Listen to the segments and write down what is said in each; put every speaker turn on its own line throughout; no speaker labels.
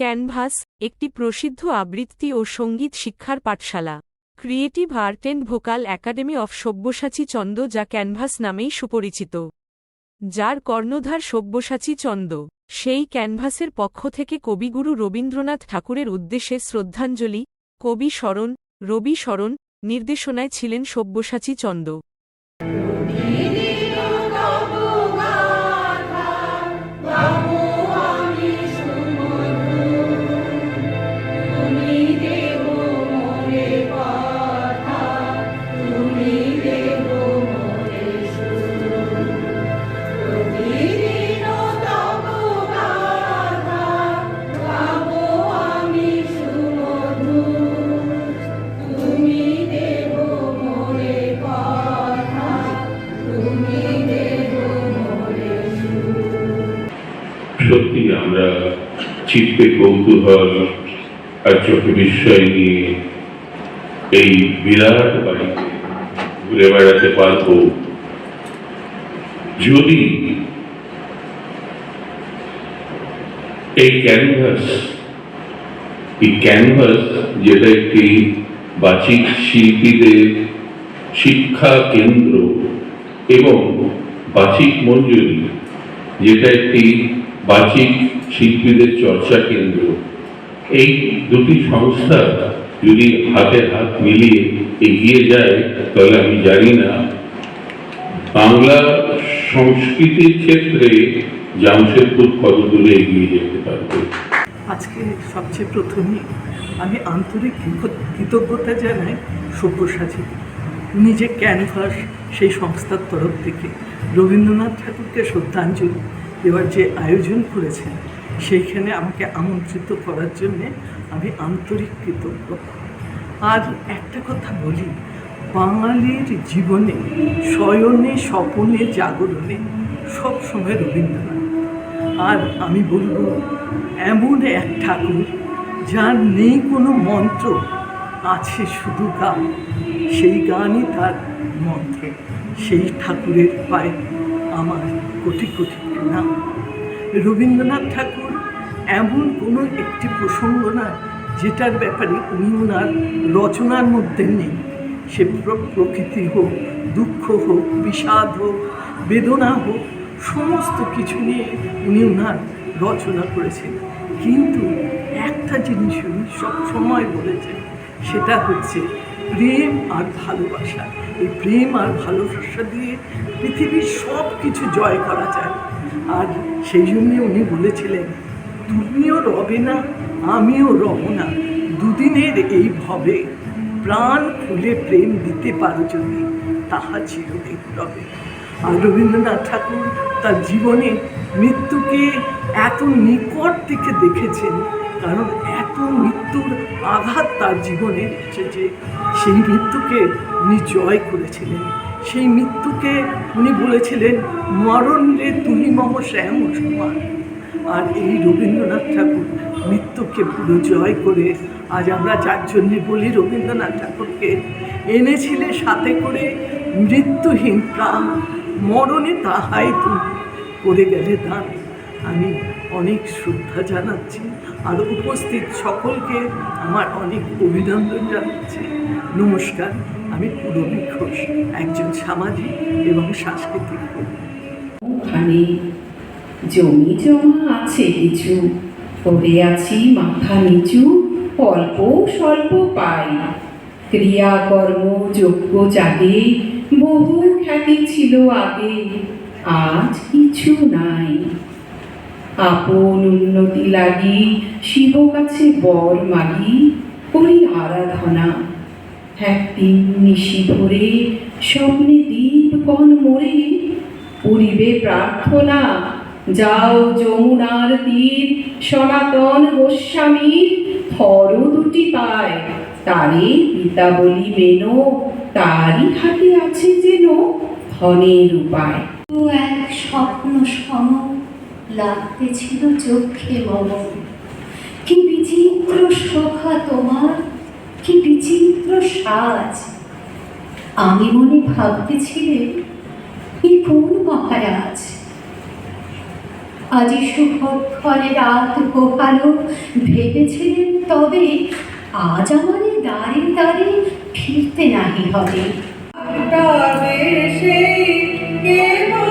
Canvas, একটি প্রসিদ্ধ আবৃত্তি ও সংগীত শিক্ষার পাঠশালা। Creative art and vocal academy of Sabyasachi Chanda যা ক্যানভাস নামেই সুপরিচিত। যার কর্ণধার সব্যসাচী চন্দ। সেই ক্যানভাসের পক্ষ থেকে কবিগুরু রবীন্দ্রনাথ ঠাকুরের উদ্দেশ্যে শ্রদ্ধাঞ্জলি, কবি স্মরণ রবি স্মরণ নির্দেশনায় ছিলেন সব্যসাচী চন্দ।
চিত্তে কৌতূহল আর চোখে বিস্ময় নিয়ে এই বিরাট বাড়িতে ঘুরে বেড়াতে পারব। যদি এই ক্যানভাস এই ক্যানভাস যেটা একটি বাচিক শিল্পীদের শিক্ষা কেন্দ্র এবং বাচিক মঞ্জুরি, যেটা একটি বাচিক শিল্পীদের চর্চা কেন্দ্র। এই দুটি সংস্থা যদি হাতে হাত মিলিয়ে এগিয়ে যায়, তাহলে আমি জানি না। বাংলা সংস্কৃতির ক্ষেত্রে জামশেদপুর কত দূরে এগিয়ে যেতে পারবে?
আজকে সবচেয়ে প্রথমে আমি আন্তরিক কৃত- কৃতজ্ঞতা জানাই সব্যসাচী। উনি যে ক্যানভাস সেই সংস্থার তরফ থেকে রবীন্দ্রনাথ ঠাকুরকে শ্রদ্ধাঞ্জলি দেওয়ার যে আয়োজন করেছেন সেইখানে আমাকে আমন্ত্রিত করার জন্যে আমি আন্তরিক কৃতজ্ঞ। আর একটা কথা বলি, বাঙালির জীবনে শয়নে, স্বপনে, জাগরণে সবসময় রবীন্দ্রনাথ। আর আমি বলব, এমন এক ঠাকুর যার নেই কোনো মন্ত্র, আছে শুধু গান। সেই গানই তার মন্ত্র। সেই ঠাকুরের পায়ে আমার কোটি কোটি প্রণাম। রবীন্দ্রনাথ ঠাকুর এমন কোনো একটি প্রসঙ্গ না যেটার ব্যাপারে উনি ওনার রচনার মধ্যে নেই। সে প্রকৃতি হোক, দুঃখ হোক, বিষাদ হোক, বেদনা হোক, সমস্ত কিছু নিয়ে উনি ওনার রচনা করেছেন। কিন্তু একটা জিনিস উনি সবসময় বলেছেন, সেটা হচ্ছে প্রেম আর ভালোবাসা। এই প্রেম আর ভালোবাসা দিয়ে পৃথিবীর সব কিছু জয় করা যায়। আর সেই জন্যে উনি বলেছিলেন, তুমিও রবে না, আমিও রব না। দুদিনের এই ভবে প্রাণ খুলে প্রেম দিতে পারো যদি, তাহা চিরদিন রবে। আর রবীন্দ্রনাথ ঠাকুর তার জীবনে মৃত্যুকে এত নিকট থেকে দেখেছেন, কারণ এত মৃত্যুর আঘাত তার জীবনে এসেছে সেই মৃত্যুকে উনি জয় করেছিলেন। সেই মৃত্যুকে উনি বলেছিলেন, মরণ রে তুই মম শ্যাম সমান। আর এই রবীন্দ্রনাথ ঠাকুর মৃত্যুকে পুরো জয় করে আজ আমরা যার জন্যে বলি রবীন্দ্রনাথ ঠাকুরকে, এনেছিলে সাথে করে মৃত্যুহীন প্রাণ, মরণে তাহাই তুমি করে গেলে দান। আমি অনেক শ্রদ্ধা জানাচ্ছি আর উপস্থিত সকলকে আমার অনেক অভিনন্দন জানাচ্ছি। নমস্কার। আমি পুরবী ঘোষ, একজন সামাজিক এবং সাংস্কৃতিক কর্মী।
ওখানে জমি জমা আছে কিছু, পড়ে আছি মাথা নিচু, অল্প স্বল্প পাই। ক্রিয়াকর্ম যোগ্য জাগে, বহু খ্যাতি ছিল আগে, আজ কিছু নাই। আপন উন্নতি লাগি, শিব কাছে বর মাগি, করি আরাধনা। একদিন নিশি ভরে স্বপ্নে দীপ কন মোড়ে পরিবে প্রার্থনা, যাও যমুনার তীর, সনাতন গোস্বামীর থর দুটি পায়, তারে পিতা বলি মেনো, তারই হাতে আছে যেন ধনের উপায়।
তো এক স্বপ্ন সম লাগতেছিল চোখে মম। কি বিচিত্র শোভা তোমার কি বিচিত্র সাজ আমি মনে ভাবতেছিলে, এই কোন মহারাজ? আজি শুভক্ষণে রাত পোহালো ভেবেছিলেন তবে আজ আমারে দাঁড়ে দাঁড়ে ফিরতে নাহি হবে।
সেই কেবল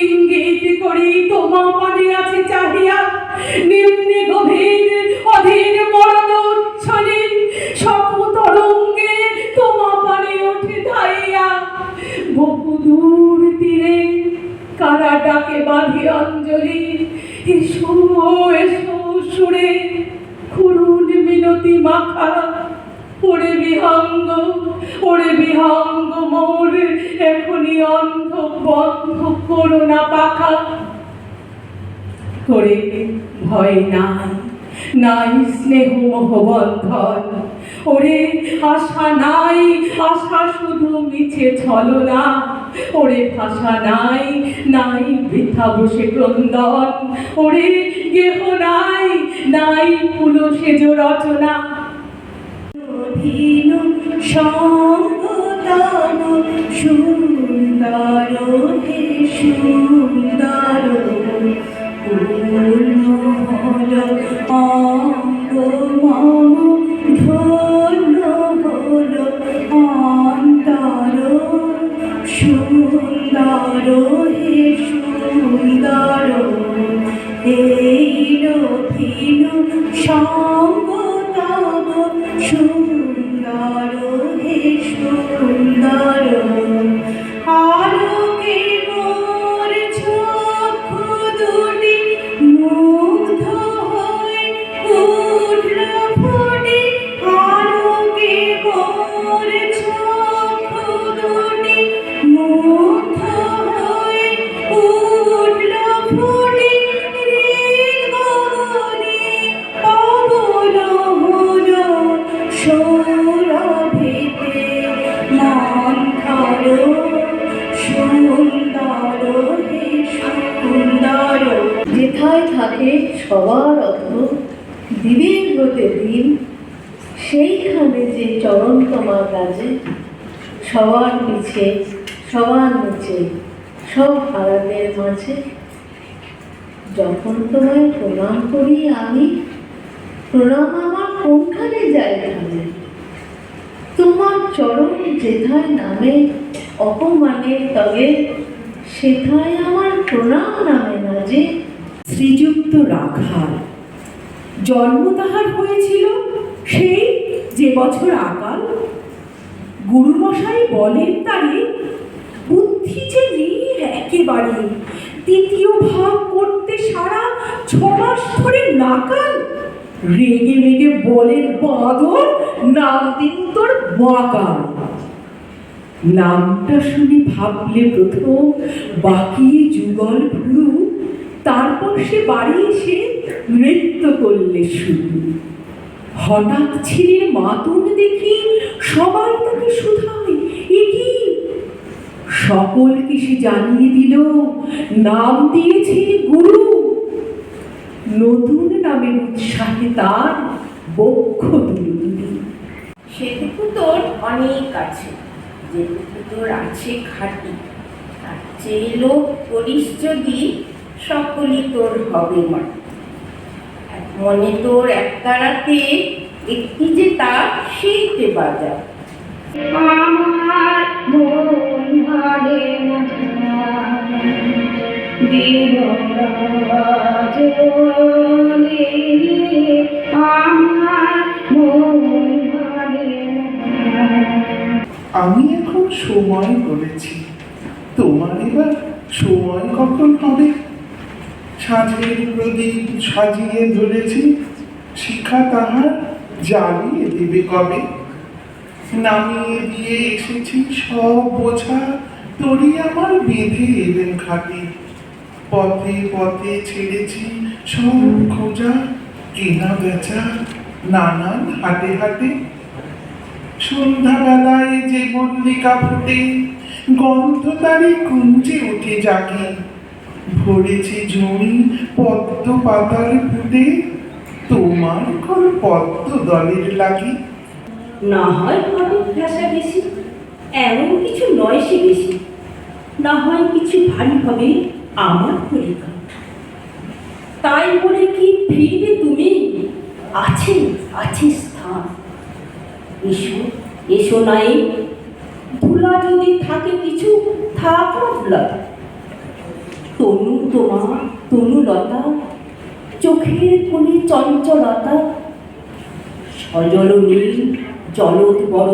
ইঙ্গিত করি তোমা পানে আছে চাহিয়া নিম্নে ভয় নাই নাই স্নেহ মোহ বন্ধন ওরে আশা নাই আশা শুধু মিছে ছলনা। ওরে, ভাষা নাই নাই বৃথা বসে ক্রন্দন। ওরে, গেহ নাই নাই ফুলো সেজ রচনা। সুন্দর সঙ্গ
নিচে সবার নিচে, সব হারাদের মাঝে। যখন তোমায় প্রণাম করি আমি, প্রণাম আমার কোনখানে যায় এখানে তোমার চরণ যেথায় নামে অপমানে তবে সেথায় আমার প্রণাম নামে না যে
শ্রীযুক্ত রাখাল, জন্ম তাহার হয়েছিল সেই যে বছর আকাল গুরুমশাই বলেন তারে, বুদ্ধি যে নেই একেবারে। তৃতীয় ভাগ করতে সারা ছ মাস ধরে নাকাল রেগে মেগে বলেন, বাঁদর, নাম দিন তোর বাঁকাল নামটা শুনে ভাবলে প্রথম বাকিয়ে যুগল ভুরু, তারপর সে বাড়ি এসে নৃত্য করলে শুরু। হঠাৎ ছেলের মাতুন দেখি সবাই তাকে শুধায়। এ কি? সকলকে সে জানিয়ে দিল, নাম দিয়েছে গুরু। নতুন নামের উৎসাহে তার বক্ষ তুলি
সেটুকু তোর অনেক আছে যেটুকু তোর আছে খাটি। তার চেয়ে লোক করিস যদি, সকলই তোর হবে মাটি মনে তোর একতারাতে একটি যে তার সেইতে বাজা আমার মন ভারে না মন
আমি এখন সময় বলেছি তোমার এবার সময় কখন হবে? সাঁঝের প্রদীপ সাজিয়ে ধরেছি, শিক্ষা তাহার জ্বালিয়ে দেবে কবে? নামিয়ে দিয়ে এসেছি সব বোঝা তোরই আমার বেঁধে এলেন খাটে। পথে পথে ছেড়েছি সব খোঁজা, কেনা বেচা, নানান হাটে হাটে। সন্ধ্যাবেলায় যে মল্লিকা ফুটে, গন্ধ তারে কুঞ্জে উঠে জাগে। ভরেছি জমি, পদ্ম পাতার ফুটে। তোমার কোন পদ্ম দলের লাগে?
না হয় ভালো ভাষা বেশি, এমন কিছু নয় সে বেশি। না হয় কিছু ভারী হবে আমার পরীক্ষা তাই বলে কি ফিরবে তুমি? আছে আছে স্থান। এসো এসো নাই ধুলা যদি থাকে কিছু, থাক না ধুলা তনু তনুলতা চোখের কোণে চঞ্চলতা। সজল নীল, জলদ বড়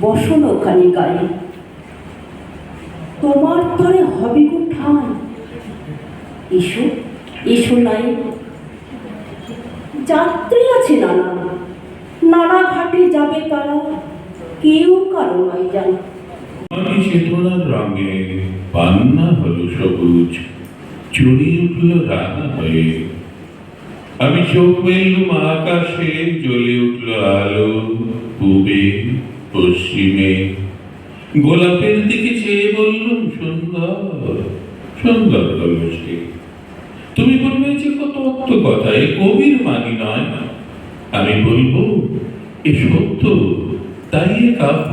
বসন ওখানে গায়ে। তোমার তরে হবে গো ঠাঁই এসো এসো নাই যাত্রী আছে নানা নানা ঘাটে যাবে তারা, কেউ কারও নাই জানা।
আমি চেতনার রঙে পান্না হলো সবুজ, চুরি উঠল রানা হয়ে। আমি চোখ মেললুম আকাশে জ্বলে উঠল আলো পূবে, পশ্চিমে। গোলাপের দিকে চেয়ে বললুম, সুন্দর সুন্দর হলো সে তুমি বলবে যে কত অর্থ কথা, এ কবির মানি নয়। আমি বলব, এ সত্য, তাই এ কাব্য।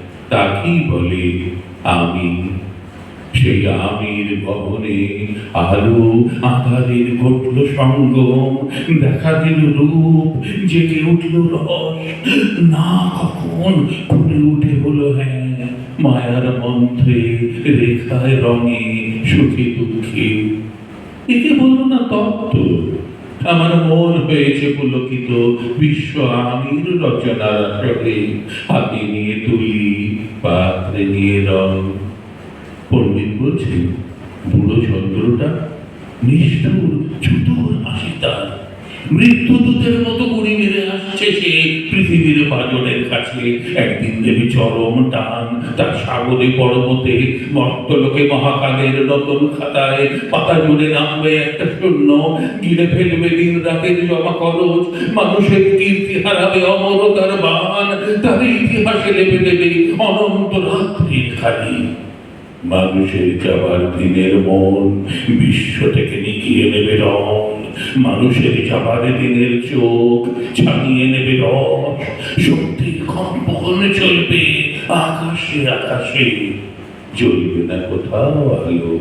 তাকেই বলে আমি। সেই আমির গহনে আলো আধারের ঘটল সঙ্গম দেখা দিল রূপ জেগে উঠল রস। না কখন ফুটে উঠে হলো হ্যাঁ মায়ার মন্ত্রে রেখায় রঙে সুখে দুঃখে। একে বলল না তত্ত্ব আমার মন হয়েছে পুলকিত বিশ্ব আমির রচনার আসরে হাতে নিয়ে তুলি পাত্রে নিয়ে রং। পণ্ডিত বলছে বুড়ো চন্দ্রটা নিষ্ঠুর চতুর। মৃত্যুদূতের মতো গুড়ি মেরে আসছে সে পৃথিবীর বাজনের কাছে। একদিন দেবী চরম টান, তার সাগরে পর্বতে মর্তলোকে মহাকালের নতুন খাতায় পাতা জুড়ে নামবে একটা শূন্য। গিলে ফেলবে দিন রাতের জমা খরচ, মানুষের কীর্তি হারাবে অমরতার বাহান তার ইতিহাসে লেপে দেবে অনন্ত রাত্রির খালি। মানুষের যাবার দিনের মন বিশ্ব থেকে নিকিয়ে নেবে রং। মানুষের যাবার দিনের চোখ ছানিয়ে নেবে রস। শক্তির কম্পন চলবে আকাশে আকাশে। জ্বলবে না কোথাও আলো।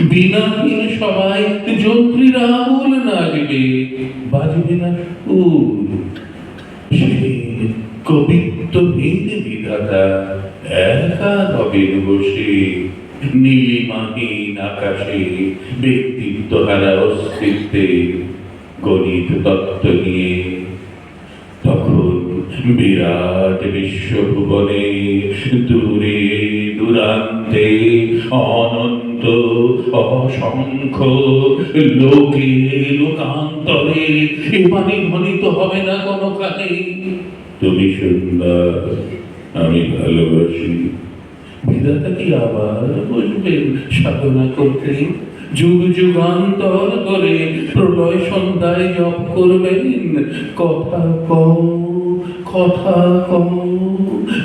বিনাহীন সবাই যন্ত্রীরা আঙুল নাচবে। বাজবে না সুর সেই কবিত্বহীন বিধাতা। একা রবেন বসে নীলিমাহীন আকাশে, ব্যক্তিত্ব হারা অস্তিত্বে, গণিত তত্ত্ব নিয়ে। তখন বিরাট বিশ্বভুবনে, দূরে, দূরান্তে, অনন্ত, অসংখ্য লোকে লোকান্তরে, এ বাণী ধ্বনিত হবে না কোনো কানে। তুমি সুন্দর আমি ভালোবাসি। বিধাতা কি আবার বসবেন সাধনা করতে যুগ যুগান্তর করে প্রলয় সন্ধ্যায় জপ করবেন। কথা কও কথা কও,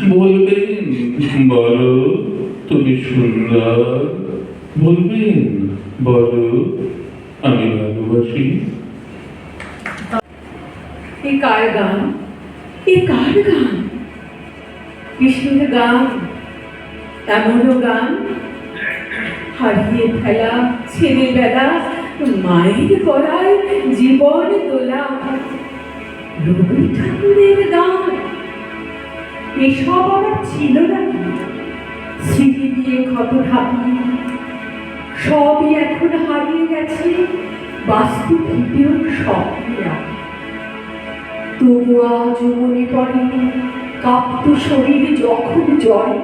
বলবেন, বলো তুমি সুন্দর। বলবেন, বলো আমি ভালোবাসি।
এ কার গান? এ কার গান? কৃষ্ণের গান, এমনও গান? হারিয়ে ফেলা ছেলেবেলা মায়ের গড়ায় জীবন তোলা। রবি ঠাকুরের গান, এসব আমার ছিল না। স্মৃতি দিয়ে ক্ষত ঢাকি সবই এখন হারিয়ে গেছে, বাস্তু ভিডিও রাখি তবু আজ মনে পড়ে কাঁপত শরীর যখন জয়,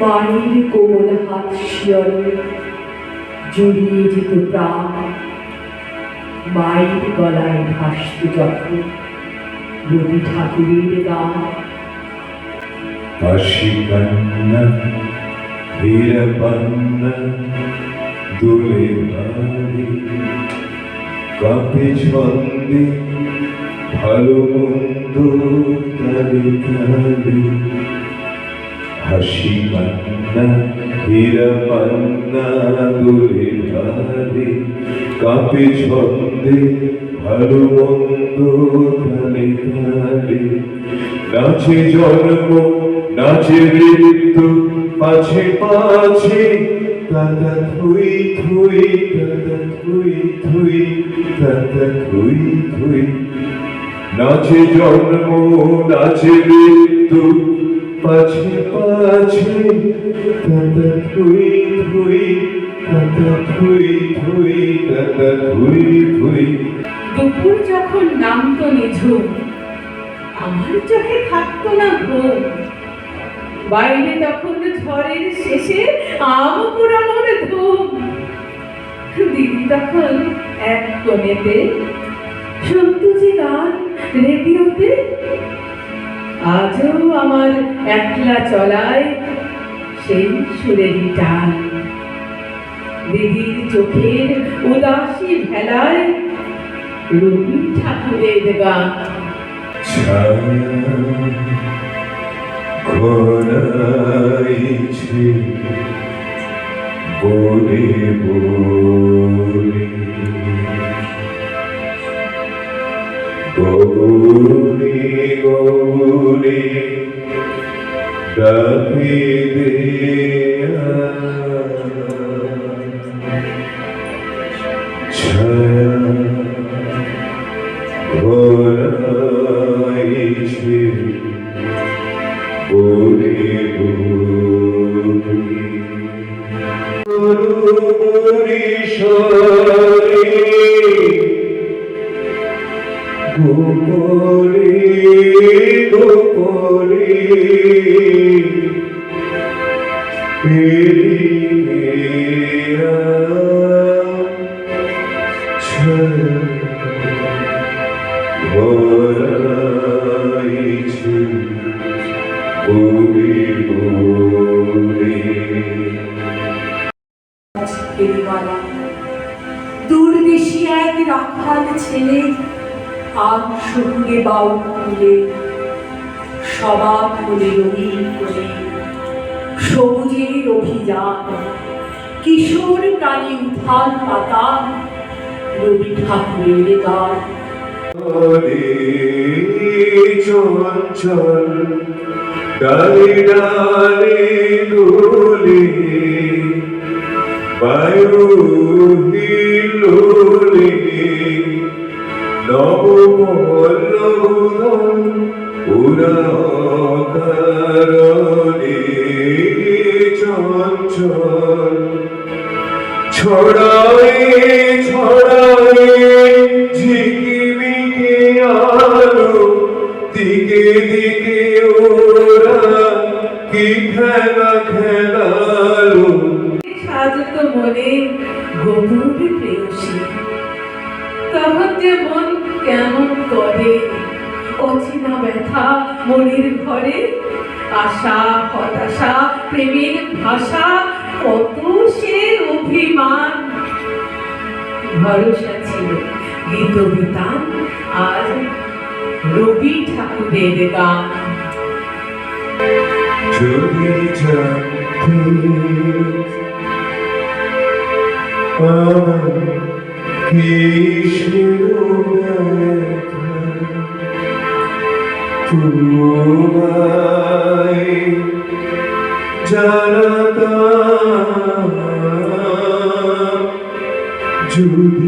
মায়ের কোমল হাত শিয়রে জড়িয়ে যেত প্রাণ। মায়ের গলায় ভাসত যখন রবি ঠাকুরের গান।
কাশিকান্না হীরপন্ন দুলে ভারি কাপে ছন্দে ভালো হাসি কান্না হীরপন্না দুলে ভারি। কাপে ছন্দে, ভালো মন্দ তালে তালে নাচে জন্ম, নাচে মৃত্যু পাছে পাছে দাদা থুই থুই, দাদা থুই থুই, দাদা থুই থুই। নাচে জন্ম, নাচে মৃত্যু। পাছে পাছে দাদা থুই থুই দাদা থুই থুই দাদা থুই থুই।
দুপুর যখন নামতো নিঝুম আমার চোখে থাকতো না ঘুম বাইরে তখন ঝড়ের শেষে আম পুরানোর ধুম দিদি তখন এক কোণেতে যে গান রেডিওতে আজও আমার একলা চলায় সেই সুরেরই টান। দিদির চোখের উদাসী ভেলায় রবি ঠাকুরের গান।
ঘনাইছে বলে বলে গৌরী গৌরী ডাকে গোপরে গোপরে চঞ্চল ডালে ডালে দোলে বায়ু হিলোলে নবমল্লবন উদাকারণে চঞ্চল ছড়ায়ে
কত সে অভিমান। ভরসা ছিল আজ রবি ঠাকুরের গান।
জানাতাম যদি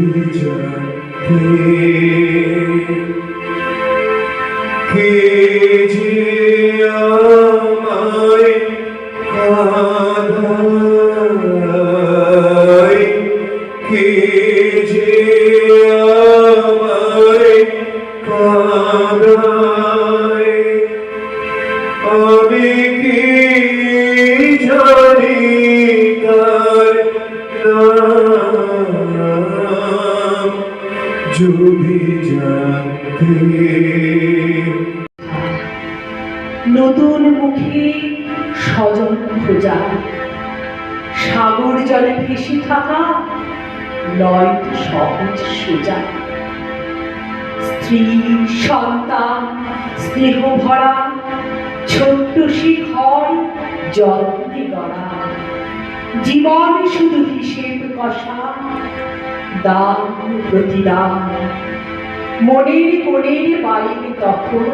মনের মনের বাইরে তখন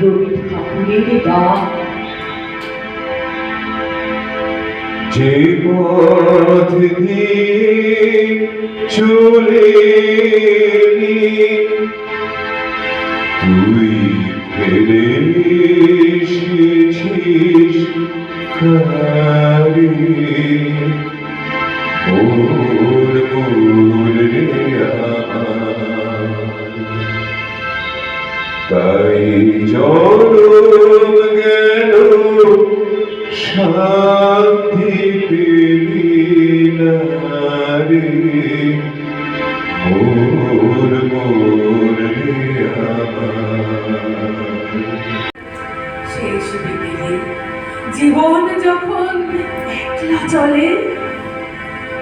রবি ঠাকুরের গান
চলে তুই ফেলে এসেছিস কারে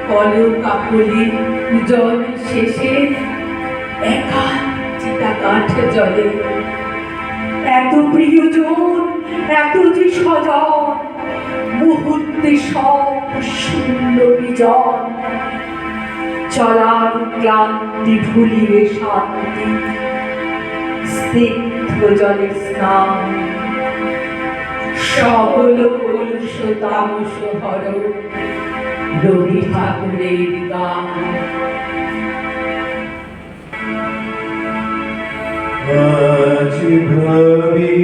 কল কাপড়ে জল শেষে একা চিতা কাঠ জলে। এত প্রিয়জন, এত যে স্বজন, মুহূর্তে সব শূন্য বিজন। চলার ক্লান্তি ভুলিয়ে শান্তি, স্নিগ্ধ জলে স্নান। সকল কলুষ তামস হর রবি ঠাকুরের গান
আজ ভাবি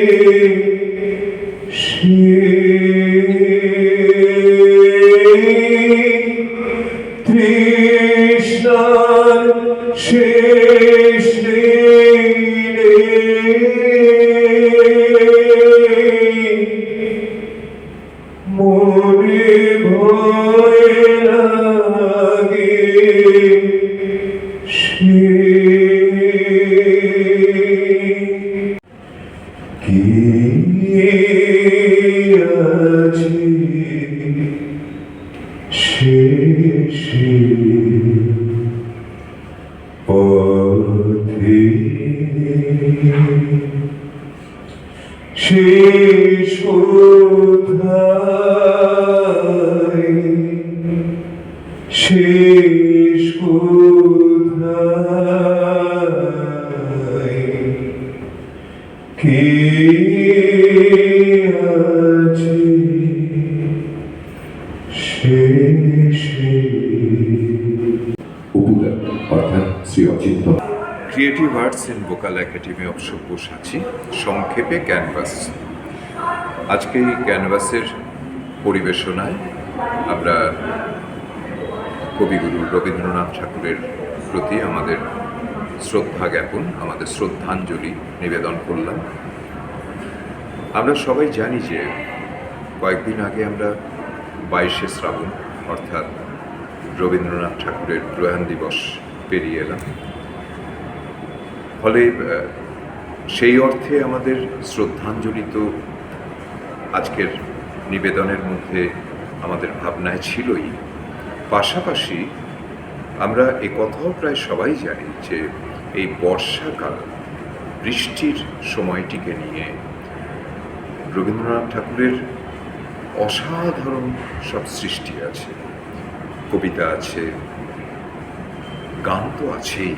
Amen. শেষ কোথায়? কে আছে শেষে?
উপকার অর্থাৎ Shri Achinta.
Creative arts and vocal academy of Sabyasachi সংক্ষেপে ক্যানভাস আজকে এই ক্যানভাসের পরিবেশনায় আমরা কবিগুরু রবীন্দ্রনাথ ঠাকুরের প্রতি আমাদের শ্রদ্ধা জ্ঞাপন, আমাদের শ্রদ্ধাঞ্জলি নিবেদন করলাম। আমরা সবাই জানি যে কয়েকদিন আগে আমরা বাইশে শ্রাবণ, অর্থাৎ রবীন্দ্রনাথ ঠাকুরের প্রয়াণ দিবস পেরিয়ে এলাম। ফলে সেই অর্থে আমাদের শ্রদ্ধাঞ্জলি তো আজকের নিবেদনের মধ্যে আমাদের ভাবনায় ছিলই। পাশাপাশি আমরা এ কথাও প্রায় সবাই জানি যে এই বর্ষাকাল, বৃষ্টির সময়টিকে নিয়ে রবীন্দ্রনাথ ঠাকুরের অসাধারণ সব সৃষ্টি আছে। কবিতা আছে, গান তো আছেই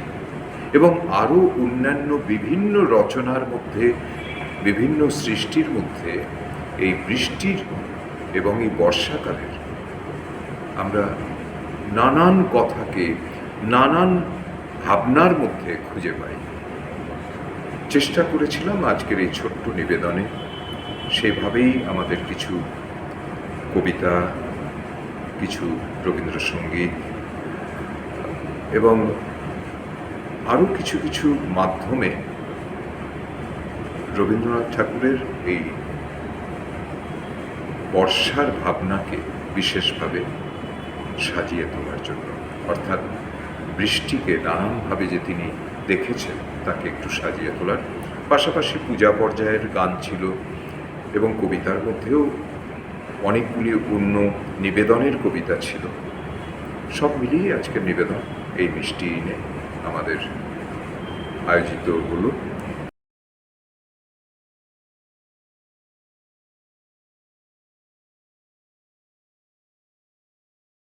এবং আরও অন্যান্য বিভিন্ন রচনার মধ্যে, বিভিন্ন সৃষ্টির মধ্যে এই বৃষ্টির এবং এই বর্ষাকালের আমরা নানান কথাকে, নানান ভাবনার মধ্যে খুঁজে পাই। চেষ্টা করেছিলাম আজকের এই ছোট্ট নিবেদনে। সেভাবেই আমাদের কিছু কবিতা, কিছু রবীন্দ্রসঙ্গীত এবং আরও কিছু কিছু মাধ্যমে রবীন্দ্রনাথ ঠাকুরের এই বর্ষার ভাবনাকে বিশেষভাবে সাজিয়ে তোলার জন্য। অর্থাৎ বৃষ্টিকে নানানভাবে যে তিনি দেখেছেন, তাকে একটু সাজিয়ে তোলার। পাশাপাশি পূজা পর্যায়ের গান ছিল এবং কবিতার মধ্যেও অনেকগুলি অন্য নিবেদনের কবিতা ছিল। সব মিলিয়ে আজকের নিবেদন এই মিষ্টি এনে আমাদের আয়োজিত হলো।